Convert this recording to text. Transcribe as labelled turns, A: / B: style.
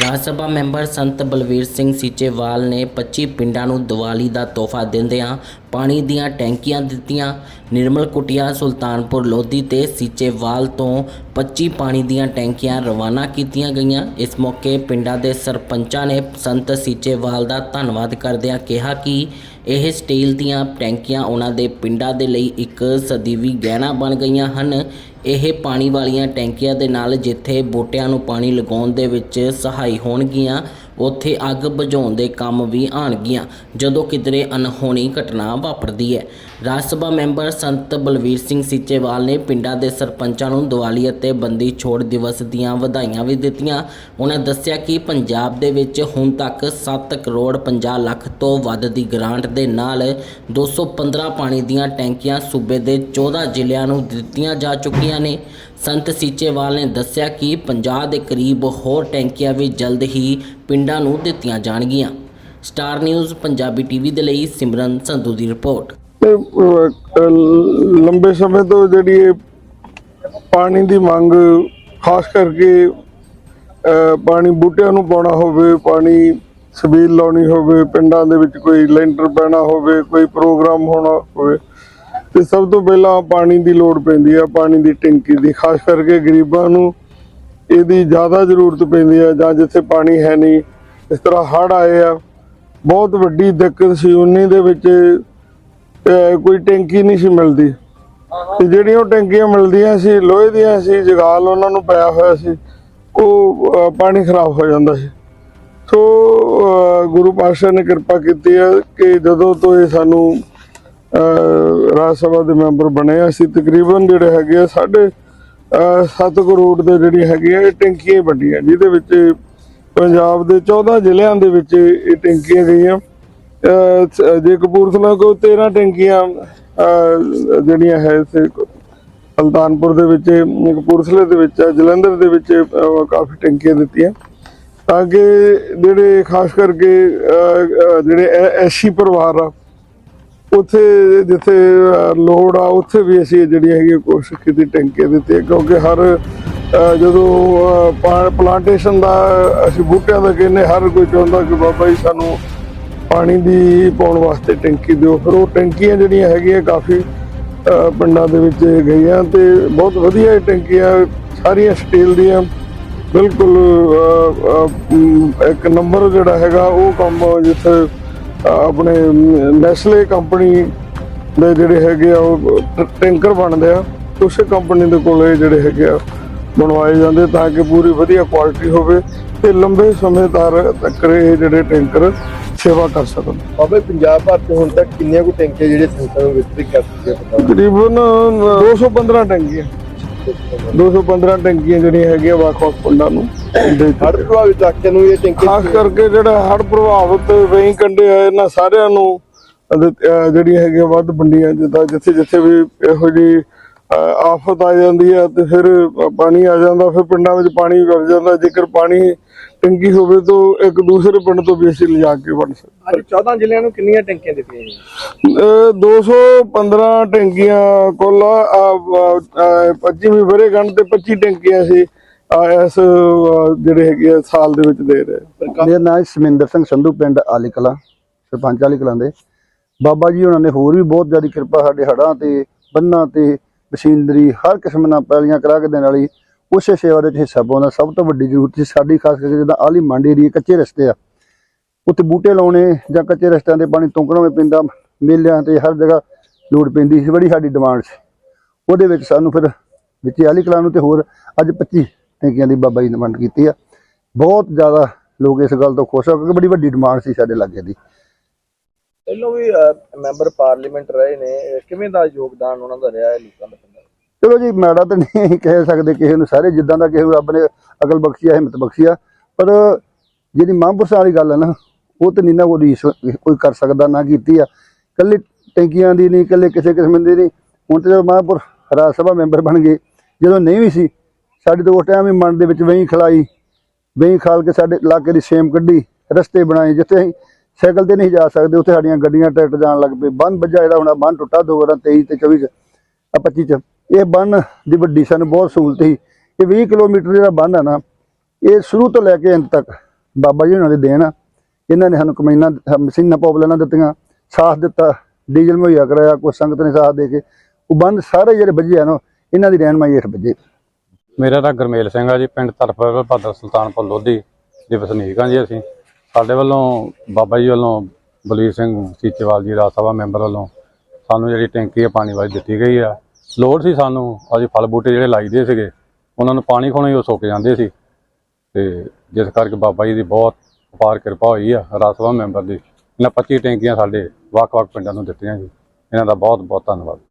A: ਰਾਜ ਸਭਾ member ਸੰਤ ਬਲਵੀਰ ਸਿੰਘ ਸੀਚੇਵਾਲ ਨੇ 25 ਪਿੰਡਾਂ ਨੂੰ ਦੀਵਾਲੀ ਦਾ ਤੋਹਫਾ ਦਿੰਦਿਆਂ ਪਾਣੀ ਦੀਆਂ ਟੈਂਕੀਆਂ ਦਿੱਤੀਆਂ। ਨਿਰਮਲ ਕੁਟਿਆ, ਸੁਲਤਾਨਪੁਰ ਲੋਧੀ ਤੇ ਸੀਚੇਵਾਲ ਤੋਂ 25 ਪਾਣੀ ਦੀਆਂ ਟੈਂਕੀਆਂ ਰਵਾਨਾ ਕੀਤੀਆਂ ਗਈਆਂ। ਇਸ ਮੌਕੇ ਪਿੰਡਾਂ ਦੇ ਸਰਪੰਚਾਂ ਨੇ ਸੰਤ ਸੀਚੇਵਾਲ ਦਾ ਧੰਨਵਾਦ ਕਰਦਿਆਂ ਕਿਹਾ ਕਿ ਇਹ ਸਟੀਲ ਦੀਆਂ ਟੈਂਕੀਆਂ ਉਹਨਾਂ ਦੇ ਪਿੰਡਾਂ ਦੇ ਲਈ ਇੱਕ ਸਦੀਵੀ ਗਹਿਣਾ ਬਣ ਗਈਆਂ ਹਨ। ਇਹ ਪਾਣੀ ਵਾਲੀਆਂ ਟੈਂਕੀਆਂ ਦੇ ਨਾਲ ਜਿੱਥੇ ਬੂਟਿਆਂ ਨੂੰ ਪਾਣੀ ਲਗਾਉਣ ਦੇ ਵਿੱਚ ਸਹਾਈ ਹੋਣਗੀਆਂ, ਉੱਥੇ ਅੱਗ ਬੁਝਾਉਣ ਦੇ ਕੰਮ ਵੀ ਆਣਗੀਆਂ ਜਦੋਂ ਕਿਧਰੇ ਅਨਹੋਣੀ ਘਟਨਾ ਵਾਪਰਦੀ ਹੈ। ਰਾਜ ਸਭਾ ਮੈਂਬਰ ਸੰਤ ਬਲਵੀਰ ਸਿੰਘ ਸੀਚੇਵਾਲ ਨੇ ਪਿੰਡਾਂ ਦੇ ਸਰਪੰਚਾਂ ਨੂੰ ਦੀਵਾਲੀ ਅਤੇ ਬੰਦੀ ਛੋੜ ਦਿਵਸ ਦੀਆਂ ਵਧਾਈਆਂ ਵੀ ਦਿੱਤੀਆਂ। ਉਹਨਾਂ ਦੱਸਿਆ ਕਿ ਪੰਜਾਬ ਦੇ ਵਿੱਚ ਹੁਣ ਤੱਕ 7 ਕਰੋੜ 50 ਲੱਖ ਤੋਂ ਵੱਧ ਦੀ ਗ੍ਰਾਂਟ ਦੇ ਨਾਲ 215 ਪਾਣੀ ਦੀਆਂ ਟੈਂਕੀਆਂ ਸੂਬੇ ਦੇ 14 ਜ਼ਿਲ੍ਹਿਆਂ ਨੂੰ ਦਿੱਤੀਆਂ ਜਾ ਚੁੱਕੀਆਂ ਨੇ। ਸੰਤ ਸੀਚੇਵਾਲ ਨੇ ਦੱਸਿਆ ਕਿ 50 ਦੇ ਕਰੀਬ ਹੋਰ ਟੈਂਕੀਆਂ ਵੀ ਜਲਦ ਹੀ ਪਿੰਡਾਂ ਨੂੰ ਦਿੱਤੀਆਂ ਜਾਣਗੀਆਂ। ਸਟਾਰ ਨਿਊਜ਼, ਪੰਜਾਬੀ ਟੀਵੀ ਦੇ ਲਈ ਸਿਮਰਨ ਸੰਧੂ ਦੀ ਰਿਪੋਰਟ।
B: ਤੇ ਲੰਬੇ ਸਮੇਂ ਤੋਂ ਜਿਹੜੀ ਇਹ ਪਾਣੀ ਦੀ ਮੰਗ, ਖਾਸ ਕਰਕੇ ਪਾਣੀ ਬੂਟਿਆਂ ਨੂੰ ਪਾਉਣਾ ਹੋਵੇ, ਪਾਣੀ ਸਬੀਲ ਲਾਉਣੀ ਹੋਵੇ, ਪਿੰਡਾਂ ਦੇ ਵਿੱਚ ਕੋਈ ਲੈਂਟਰ ਪੈਣਾ ਹੋਵੇ, ਕੋਈ ਪ੍ਰੋਗਰਾਮ ਹੋਣਾ ਹੋਵੇ, ਤੇ ਸਭ ਤੋਂ ਪਹਿਲਾਂ ਪਾਣੀ ਦੀ ਲੋੜ ਪੈਂਦੀ ਆ, ਪਾਣੀ ਦੀ ਟੈਂਕੀ ਦੀ, ਖਾਸ ਕਰਕੇ ਗਰੀਬਾਂ ਨੂੰ ਇਹਦੀ ਜ਼ਿਆਦਾ ਜ਼ਰੂਰਤ ਪੈਂਦੀ ਆ, ਜਾਂ ਜਿੱਥੇ ਪਾਣੀ ਹੈ ਨਹੀਂ, ਇਸ ਤਰ੍ਹਾਂ ਹੜ੍ਹ ਆਏ ਆ, ਬਹੁਤ ਵੱਡੀ ਦਿੱਕਤ ਸੀ 19 ਦੇ ਵਿੱਚ ਕੋਈ ਟੈਂਕੀ ਨਹੀਂ ਸੀ ਮਿਲਦੀ। ਤੇ ਜਿਹੜੀਆਂ ਉਹ ਟੈਂਕੀਆਂ ਮਿਲਦੀਆਂ ਸੀ ਲੋਹੇ ਦੀਆਂ ਸੀ ਜਗਾਲ ਉਹਨਾਂ ਨੂੰ ਪਾਇਆ ਹੋਇਆ ਸੀ ਉਹ ਪਾਣੀ ਖਰਾਬ ਹੋ ਜਾਂਦਾ ਸੀ। ਸੋ ਗੁਰੂ ਪਾਤਸ਼ਾਹ ਨੇ ਕਿਰਪਾ ਕੀਤੀ ਹੈ ਕਿ ਜਦੋਂ ਤੋਂ ਇਹ ਸਾਨੂੰ ਰਾਜ ਸਭਾ ਦੇ ਮੈਂਬਰ ਬਣੇ ਆ, ਅਸੀਂ ਤਕਰੀਬਨ ਜਿਹੜੇ ਹੈਗੇ ਆ ਸਾਡੇ 7 ਕਰੋੜ ਦੇ ਜਿਹੜੀ ਹੈਗੀ ਆ ਇਹ ਟੈਂਕੀਆਂ ਵੱਡੀਆਂ ਜਿਹਦੇ ਵਿੱਚ ਪੰਜਾਬ ਦੇ 14 ਜ਼ਿਲ੍ਹਿਆਂ ਦੇ ਵਿੱਚ ਇਹ ਟੈਂਕੀਆਂ ਗਈਆਂ। ਜੇ ਕਪੂਰਥਲਾ ਕੋ 13 ਟੈਂਕੀਆਂ ਜਿਹੜੀਆਂ ਹੈ ਇੱਥੇ ਸੁਲਤਾਨਪੁਰ ਦੇ ਵਿੱਚ ਕਪੂਰਥਲੇ ਦੇ ਵਿੱਚ ਜਲੰਧਰ ਦੇ ਵਿੱਚ ਕਾਫੀ ਟੈਂਕੀਆਂ ਦਿੱਤੀਆਂ। ਤਾਂ ਕਿ ਜਿਹੜੇ ਖਾਸ ਕਰਕੇ ਅਹ, ਅਹ, ਜਿਹੜੇ ਐਸੀ ਪਰਿਵਾਰ ਆ ਉੱਥੇ ਜਿੱਥੇ ਲੋੜ ਆ ਉੱਥੇ ਵੀ ਅਸੀਂ ਜਿਹੜੀ ਹੈਗੀ ਕੋਸ਼ਿਸ਼ ਕੀਤੀ ਟੈਂਕੀਆਂ ਦਿੱਤੀ ਕਿਉਂਕਿ ਹਰ ਜਦੋਂ ਪਲਾਂਟੇਸ਼ਨ ਦਾ ਅਸੀਂ ਬੂਟਿਆਂ ਦਾ ਕਹਿੰਦੇ ਹਰ ਕੋਈ ਚਾਹੁੰਦਾ ਕਿ ਬਾਬਾ ਜੀ ਸਾਨੂੰ ਪਾਣੀ ਦੀ ਪਾਉਣ ਵਾਸਤੇ ਟੈਂਕੀ ਦਿਓ। ਫਿਰ ਉਹ ਟੈਂਕੀਆਂ ਜਿਹੜੀਆਂ ਹੈਗੀਆਂ ਕਾਫੀ ਪਿੰਡਾਂ ਦੇ ਵਿੱਚ ਗਈਆਂ ਤੇ ਬਹੁਤ ਵਧੀਆ ਇਹ ਟੈਂਕੀਆਂ, ਸਾਰੀਆਂ ਸਟੀਲ ਦੀਆਂ। ਬਿਲਕੁਲ ਇੱਕ ਨੰਬਰ ਜਿਹੜਾ ਹੈਗਾ ਉਹ ਕੰਮ ਜਿੱਥੇ ਆਪਣੇ ਨੈਸਲੇ ਕੰਪਨੀ ਦੇ ਜਿਹੜੇ ਹੈਗੇ ਆ, ਉਹ ਟੈਂਕਰ ਬਣਦੇ ਆ, ਉਸੇ ਕੰਪਨੀ ਦੇ ਕੋਲ ਇਹ ਜਿਹੜੇ ਹੈਗੇ ਆ, ਬਣਵਾਏ ਜਾਂਦੇ ਤਾਂ ਕਿ ਪੂਰੀ ਵਧੀਆ ਕੁਆਲਿਟੀ ਹੋਵੇ ਤੇ ਲੰਬੇ ਸਮੇਂ ਤਰ- ਤੱਕ ਇਹ ਜਿਹੜੇ ਟੈਂਕਰ ਸੇਵਾ ਕਰ ਸਕਣ।
C: ਬਾਬੇ ਪੰਜਾਬ ਭਰ ਤੋਂ ਹੁਣ ਤੱਕ ਕਿੰਨੀਆਂ ਕੁ ਟੈਂਕੀਆਂ ਜਿਹੜੇ ਸੰਗਤਾਂ ਨੂੰ ਵਿਤਰਿਤ ਕਰ ਚੁੱਕੇ ਪਤਾ
B: ਤਕਰੀਬਨ 215 ਟੈਂਕੀਆਂ। 215 ਟੈਂਕੀਆਂ ਜਿਹੜੀਆਂ ਹੈਗੀਆਂ ਵੱਖ-ਵੱਖ ਪਿੰਡਾਂ ਨੂੰ
C: ਹੜ ਪ੍ਰਭਾਵਿਤ ਇਲਾਕਿਆਂ ਨੂੰ ਇਹ ਟੈਂਕੀ
B: ਖਾਸ ਕਰਕੇ ਜਿਹੜਾ ਹੜ੍ਹ ਪ੍ਰਭਾਵਿਤ ਵੇਈ ਕੰਢੇ ਆ ਇਹਨਾਂ ਸਾਰਿਆਂ ਨੂੰ ਜਿਹੜੀਆਂ ਹੈਗੀਆਂ ਵੱਧ ਵੰਡੀਆਂ ਜਿੱਦਾਂ ਜਿੱਥੇ ਜਿੱਥੇ ਵੀ ਇਹੋ ਜੀ ਆਫਤ ਆ ਜਾਂਦੀ ਆ ਤੇ ਫਿਰ ਪਾਣੀ ਆ ਜਾਂਦਾ ਫਿਰ ਪਿੰਡਾਂ ਵਿੱਚ ਪਾਣੀ ਵਰ ਜਾਂਦਾ। ਜੇਕਰ ਪਾਣੀ ਟੈਂਕੀ ਹੋਵੇ ਤਾਂ ਇੱਕ ਦੂਸਰੇ ਪਿੰਡ ਤੋਂ ਵੀ ਅਸੀਂ ਲਿਜਾ ਕੇ ਵੰਡ ਸਕਦੇ
C: ਅੱਜ 14 ਜ਼ਿਲ੍ਹਿਆਂ ਨੂੰ ਕਿੰਨੀਆਂ ਟੈਂਕੀਆਂ ਦਿੱਤੀਆਂ ਜੀ
B: ਅਹ 215 ਟੈਂਕੀਆਂ ਕੁੱਲ 25ਵੀਂ ਵਰੇਗੰਢ ਤੇ 25 ਟੈਂਕੀਆਂ ਸੀ ਇਸ ਜਿਹੜੇ ਹੈਗੇ ਆ ਸਾਲ ਦੇ ਵਿੱਚ ਦੇ ਰਹੇ
D: ਮੇਰਾ ਨਾਮ ਹੈ ਸਮਿੰਦਰ ਸਿੰਘ ਸੰਧੂ ਪਿੰਡ ਆਲੀ ਕਲਾਂ ਸਰਪੰਚ ਆਲੀ ਕਲਾਂ ਦੇ। ਬਾਬਾ ਜੀ ਉਹਨਾਂ ਨੇ ਹੋਰ ਵੀ ਬਹੁਤ ਜ਼ਿਆਦਾ ਕਿਰਪਾ ਸਾਡੇ ਹੜਾਂ ਤੇ ਬੰਨਾਂ ਤੇ ਮਸ਼ੀਨਰੀ ਹਰ ਕਿਸਮ ਨਾਲ ਪੈਲੀਆਂ ਕਰਾ ਕੇ ਦੇਣ ਵਾਲੀ ਉਸੇ ਸੇਵਾ ਦੇ ਵਿੱਚ ਹਿੱਸਾ ਪਾਉਂਦਾ ਸਭ ਤੋਂ ਵੱਡੀ ਜ਼ਰੂਰਤ ਸੀ। ਸਾਡੀ ਖਾਸ ਕਰਕੇ ਜਿੱਦਾਂ ਆਲੀ ਮੰਡੀ ਏਰੀਏ ਕੱਚੇ ਰਸਤੇ ਆ। ਉੱਥੇ ਬੂਟੇ ਲਾਉਣੇ ਜਾਂ ਕੱਚੇ ਰਸਤਿਆਂ ਤੇ ਪਾਣੀ ਤੁੰਕਣਾ ਵੀ ਪੈਂਦਾ ਮੇਲਿਆਂ ਤੇ ਹਰ ਜਗ੍ਹਾ ਲੋੜ ਪੈਂਦੀ ਸੀ। ਬੜੀ ਸਾਡੀ ਡਿਮਾਂਡ ਸੀ। ਉਹਦੇ ਵਿੱਚ ਸਾਨੂੰ ਫਿਰ ਵਿੱਚ ਆਲੀ ਕਲਾਂ ਨੂੰ ਤੇ ਹੋਰ ਅੱਜ 25 ਟੈਂਕੀਆਂ ਦੀ ਬਾਬਾ ਜੀ ਨੇ ਮੰਡ ਕੀਤੀ ਆ। ਬਹੁਤ ਜ਼ਿਆਦਾ ਲੋਕ ਇਸ ਗੱਲ ਤੋਂ ਖੁਸ਼ ਆ ਕਿਉਂਕਿ ਬੜੀ ਵੱਡੀ ਡਿਮਾਂਡ ਸੀ ਸਾਡੇ ਲਾਗੇ ਦੀ।
C: ਪਹਿਲਾਂ ਵੀ ਮੈਂਬਰ ਪਾਰਲੀਮੈਂਟ ਰਹੇ ਨੇ ਕਿਵੇਂ ਦਾ ਯੋਗਦਾਨ ਉਹਨਾਂ ਦਾ ਰਿਹਾ ਹੈ ਲੋਕਾਂ ਦਾ
D: ਚਲੋ ਜੀ ਮਾੜਾ ਤਾਂ ਨਹੀਂ ਕਹਿ ਸਕਦੇ ਕਿਸੇ ਨੂੰ ਸਾਰੇ, ਜਿੱਦਾਂ ਦਾ ਕਿਸੇ ਰੱਬ ਨੇ ਅਕਲ ਬਖਸ਼ੀ ਆ, ਹਿੰਮਤ ਬਖਸ਼ੀ ਆ, ਪਰ ਜਿਹੜੀ ਮਹਾਂਪੁਰਸ਼ਾਂ ਵਾਲੀ ਗੱਲ ਹੈ ਨਾ, ਉਹ ਤੇ ਨਹੀਂ ਨਾ ਕੋਈ ਕੋਈ ਕਰ ਸਕਦਾ, ਨਾ ਕੀਤੀ ਆ। ਕੱਲੀ ਟੈਂਕੀਆਂ ਦੀ ਨਹੀਂ ਕੱਲੇ ਕਿਸੇ ਕਿਸਮ ਦੀ ਨਹੀਂ ਹੁਣ ਤੇ ਜਦੋਂ ਮਹਾਂਪੁਰ ਰਾਜ ਸਭਾ ਮੈਂਬਰ ਬਣ ਗਏ, ਜਦੋਂ ਨਹੀਂ ਵੀ ਸੀ, ਸਾਡੇ ਤੋਂ ਉਸ ਟਾਈਮ ਹੀ ਮਨ ਦੇ ਵਿੱਚ ਵਹੀਂ ਖਲਾਈ, ਵਹੀਂ ਖਾਲ ਕੇ ਸਾਡੇ ਇਲਾਕੇ ਦੀ ਸੇਮ ਕੱਢੀ, ਰਸਤੇ ਬਣਾਏ, ਜਿੱਥੇ ਅਸੀਂ ਸਾਈਕਲ ਤੇ ਨਹੀਂ ਜਾ ਸਕਦੇ, ਉੱਥੇ ਸਾਡੀਆਂ ਗੱਡੀਆਂ ਟਰੈਕਟਰ ਜਾਣ ਲੱਗ ਪਏ। ਬੰਨ ਵੱਜਾ ਜਿਹੜਾ ਹੁਣ ਬੰਨ ਟੁੱਟਾ ਦੋ ਵਾਰਾਂ 23 ਤੇ 24 ਚ, ਆ 25 ਚ। ਇਹ ਬੰਨ ਦੀ ਵੱਡੀ ਸਾਨੂੰ ਬਹੁਤ ਸਹੂਲਤ ਸੀ। ਇਹ 20 ਕਿਲੋਮੀਟਰ ਜਿਹੜਾ ਬੰਨ ਆ ਨਾ, ਇਹ ਸ਼ੁਰੂ ਤੋਂ ਲੈ ਕੇ ਅੰਤ ਤੱਕ ਬਾਬਾ ਜੀ ਉਹਨਾਂ ਦੇ ਦੇਣ ਆ। ਇਹਨਾਂ ਨੇ ਸਾਨੂੰ ਕਮੈਨਾਂ ਮਸ਼ੀਨਾਂ, ਪੌਪਲਾਨਾਂ ਦਿੱਤੀਆਂ, ਸਾਥ ਦਿੱਤਾ, ਡੀਜ਼ਲ ਮੁਹੱਈਆ ਕਰਾਇਆ ਕੋਈ ਸੰਗਤ ਨੇ ਸਾਥ ਦੇ ਕੇ। ਉਹ ਬੰਦ ਸਾਰੇ ਜਿਹੜੇ ਵੱਜੇ ਆ ਨਾ, ਇਹਨਾਂ ਦੀ ਰਹਿਨਮਾਈ ਹੇਠ ਵੱਜੇ।
E: ਮੇਰਾ ਤਾਂ ਗੁਰਮੇਲ ਸਿੰਘ ਆ ਜੀ, ਪਿੰਡ ਤਰਫਲ ਭਾਦਰ ਸੁਲਤਾਨਪੁਰ ਲੋਧੀ ਦੇ ਵਸਨੀਕ ਆ ਜੀ ਅਸੀਂ। ਸਾਡੇ ਵੱਲੋਂ ਬਾਬਾ ਜੀ ਵੱਲੋਂ ਬਲਵੀਰ ਸਿੰਘ ਸੀਚੇਵਾਲ ਜੀ ਰਾਜ ਸਭਾ ਮੈਂਬਰ ਵੱਲੋਂ ਸਾਨੂੰ ਜਿਹੜੀ ਟੈਂਕੀ ਆ ਪਾਣੀ ਵਾਲੀ ਦਿੱਤੀ ਗਈ ਆ। ਲੋੜ ਸੀ ਸਾਨੂੰ, ਅਸੀਂ ਫਲ ਬੂਟੇ ਜਿਹੜੇ ਲਾਈਦੇ ਸੀਗੇ, ਉਹਨਾਂ ਨੂੰ ਪਾਣੀ ਖੋਣਾ ਹੀ ਉਹ ਸੁੱਕ ਜਾਂਦੇ ਸੀ। ਤੇ ਜਿਸ ਕਰਕੇ ਬਾਬਾ ਜੀ ਦੀ ਬਹੁਤ ਅਪਾਰ ਕਿਰਪਾ ਹੋਈ ਆ, ਰਾਜ ਸਭਾ ਮੈਂਬਰ ਦੀ। ਇਹਨਾਂ 25 ਟੈਂਕੀਆਂ ਸਾਡੇ ਵੱਖ-ਵੱਖ ਪਿੰਡਾਂ ਨੂੰ ਦਿੱਤੀਆਂ ਜੀ। ਇਹਨਾਂ ਦਾ ਬਹੁਤ ਬਹੁਤ ਧੰਨਵਾਦ।